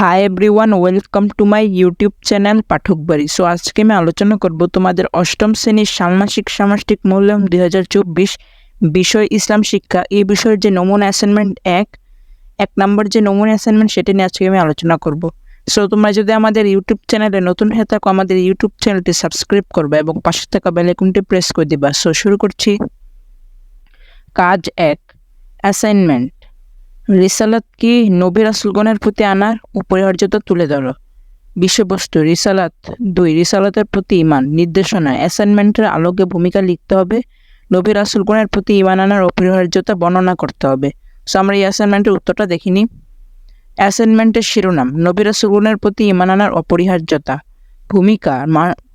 Hi everyone welcome to my YouTube channel Pathak বাড়ি so আজকে আমি আলোচনা করব তোমাদের অষ্টম শ্রেণির ষান্মাসিক সামষ্টিক মূল্যায়ন দুই হাজার চব্বিশ বিষয় ইসলাম শিক্ষা। এই বিষয়ের যে নমুনা অ্যাসাইনমেন্ট এক এক নম্বর যে নমুনা অ্যাসাইনমেন্ট সেটা নিয়ে আজকে আমি আলোচনা করব। সো তোমরা যদি আমাদের ইউটিউব চ্যানেলে নতুন হয়ে থাকো, আমাদের ইউটিউব চ্যানেলটি সাবস্ক্রাইব করবে এবং পাশে থাকা বেলাইকনটি প্রেস করে দিবা। সো শুরু করছি। কাজ এক অ্যাসাইনমেন্ট রিসালাত কি নবী রাসুলগণের প্রতি আনার অপরিহার্যতা তুলে ধরো? বিষয়বস্তু, রিসালাত। দুই, রিসালাতের প্রতি ইমান নির্দেশনা অ্যাসাইনমেন্টের আলোকে ভূমিকা লিখতে হবে। নবী রাসুলগণের প্রতি ইমান আনার অপরিহার্যতা বর্ণনা করতে হবে। সো আমরা এই অ্যাসাইনমেন্টের উত্তরটা দেখিনি অ্যাসাইনমেন্টের শিরোনাম, নবী রাসুলগণের প্রতি ইমান আনার অপরিহার্যতা। ভূমিকা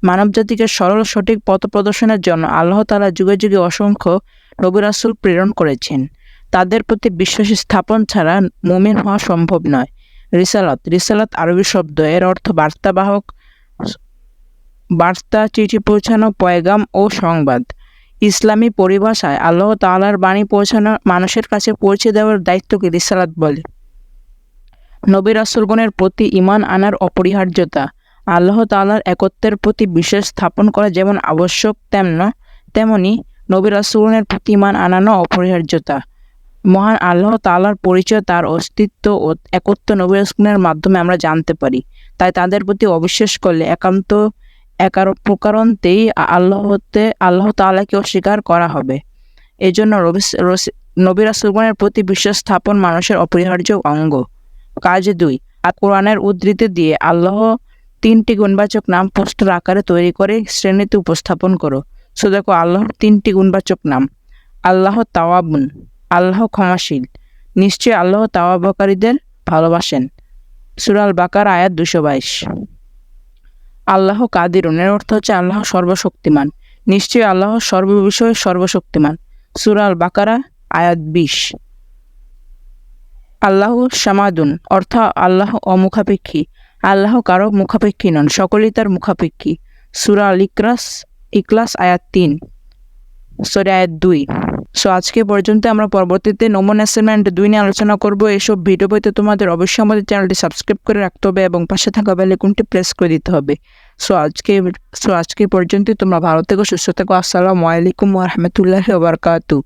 মানবজাতিকে সরল সঠিক পথ প্রদর্শনের জন্য আল্লাহ তালা যুগে যুগে অসংখ্য নবী রাসুল প্রেরণ করেছেন। তাদের প্রতি বিশ্বাস স্থাপন ছাড়া মুমিন হওয়া সম্ভব নয়। রিসালাত রিসালাত আরবি শব্দ, এর অর্থ বার্তাবাহক, বার্তা, চিঠি পৌঁছানো, পয়গাম ও সংবাদ। ইসলামী পরিভাষায় আল্লাহ তালার বাণী পৌঁছানো মানুষের কাছে পৌঁছে দেওয়ার দায়িত্বকে রিসালাত বলে। নবী রাসুলগণের প্রতি ইমান আনার অপরিহার্যতা। আল্লাহ তাআলার একত্বের প্রতি বিশ্বাস স্থাপন করা যেমন আবশ্যক তেমন, তেমনি নবী রাসুলগণের প্রতি ইমান আনানো অপরিহার্যতা। মহান আল্লাহ তাআলার পরিচয়, তার অস্তিত্ব ও একত্ব নবী রাসূলের মাধ্যমে আমরা জানতে পারি। তাই তাদের প্রতি অবিশ্বাস করলে একান্ত একার প্রকারান্তেই আল্লাহতে, আল্লাহ তাআলাকে অস্বীকার করা হবে। এই জন্য রবি- রসি- নবী রাসূলগণের প্রতি বিশ্বাস স্থাপন মানুষের অপরিহার্য অঙ্গ। কাজ দুই, আর কোরআনের উদ্ধৃতি দিয়ে আল্লাহ তিনটি গুণবাচক নাম পোস্টার আকারে তৈরি করে শ্রেণীতে উপস্থাপন করো। সো দেখো, আল্লাহর তিনটি গুণবাচক নাম। আল্লাহ তাওয়াবুন। আল্লাহ ক্ষমাশীল। নিশ্চয়ই আল্লাহ তাওয়াবকারীদের ভালোবাসেন। সুরাল বাকার আয়াত দুশো বাইশ। আল্লাহ কাদিরুন অর্থ হচ্ছে আল্লাহ সর্বশক্তিমান। নিশ্চয়ই আল্লাহ সর্ববিষয়ে সর্বশক্তিমান। সুরাল বাকারা আয়াত বিশ। আল্লাহ সামাদুন, অর্থ আল্লাহ অমুখাপেক্ষী। আল্লাহ কারও মুখাপেক্ষী নন, সকলেই তার মুখাপেক্ষী। সুরা আল ইকরাস ইকলাস আয়াত তিন। সরি, আয়াত দুই। সো আজকে পর্যন্ত আমরা পরবর্তীতে নমন অ্যাসাইনমেন্ট দুই নিয়ে আলোচনা করব। এসব ভিডিও পেতে তোমাদের অবশ্যই আমাদের চ্যানেলটি সাবস্ক্রাইব করে রাখতে হবে এবং পাশে থাকা বেলেকুনটি প্রেস করে দিতে হবে। সো আজকে সো আজকে পর্যন্ত তোমরা ভালো থেকো, সুস্থ থেকো। আসসালামু আলাইকুম ওরহামতুল্লাহ ওবরকাতু